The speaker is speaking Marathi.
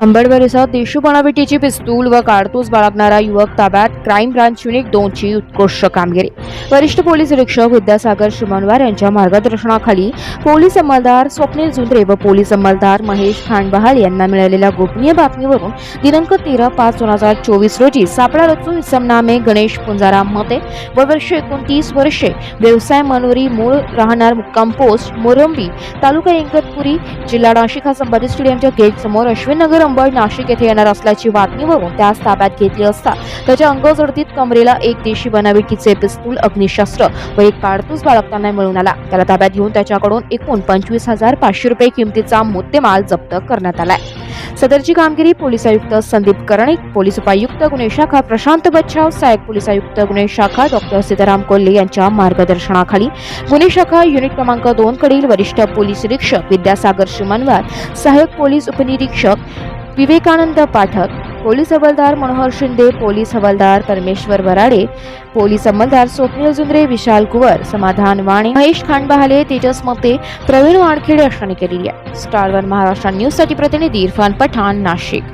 अंबडवर इथं देशू बनावटीची पिस्तूल व कारतूस बाळगणारा युवक ताब्यात. क्राईम ब्रांच युनिट दोनची उत्कृष्ट कामगिरी. वरिष्ठ पोलीस निरीक्षक विद्यासागर श्रीमनवार यांच्या मार्गदर्शनाखाली पोलीस अंमलदार स्वप्नील झुंद्रे व पोलीस अंमलदार महेश खांडबहाल यांना मिळालेल्या गोपनीय बातमीवरून दिनांक तेरा पाच दोन हजार चोवीस रोजी सापळा रचून इसमनामे गणेश पुंजाराम मते व वर्ष एकोणतीस वर्षे व्यवसाय मनोरी मूळ राहणार मुक्काम पोस्ट मोरंबी तालुका इंगतपुरी जिल्हा नाशिक हा संभाजी स्टेडियमच्या गेट समोर अश्विन अंबड नाशिक येथे येणार असल्याची बातमीवरून त्यास ताब्यात घेतली असता. त्याच्या अंगजडतीत कमरेला एक देशी बनावटीचे पिस्तूल अग्निशस्त्र व एक कारतूस बाळगताना मिळून आला. त्याला ताब्यात घेऊन त्याच्याकडून एकूण पंचवीस हजार पाचशे रुपये किमतीचा मुद्देमाल जप्त करण्यात आलाय. सदरची कामगिरी पोलीस आयुक्त संदीप कर्णिक पोलीस उपायुक्त गुन्हे शाखा प्रशांत बच्छाव सहाय्यक पोलीस आयुक्त गुन्हे शाखा डॉक्टर सीताराम कोल्हे यांच्या मार्गदर्शनाखाली गुन्हे शाखा युनिट क्रमांक दोन कडील वरिष्ठ पोलीस निरीक्षक विद्यासागर शिमनवार सहाय्यक पोलीस उपनिरीक्षक विवेकानंद पाठक पोलीस हवालदार मनोहर शिंदे पोलीस हवालदार परमेश्वर वराडे पोलीस अंमलदार स्वप्नील जुंद्रे विशाल कुवर समाधान वाणे महेश खांडबहाले तेजस मते प्रवीण वानखेडे अशांनी केलेली आहे. स्टार वन महाराष्ट्र न्यूजसाठी प्रतिनिधी इरफान पठाण नाशिक.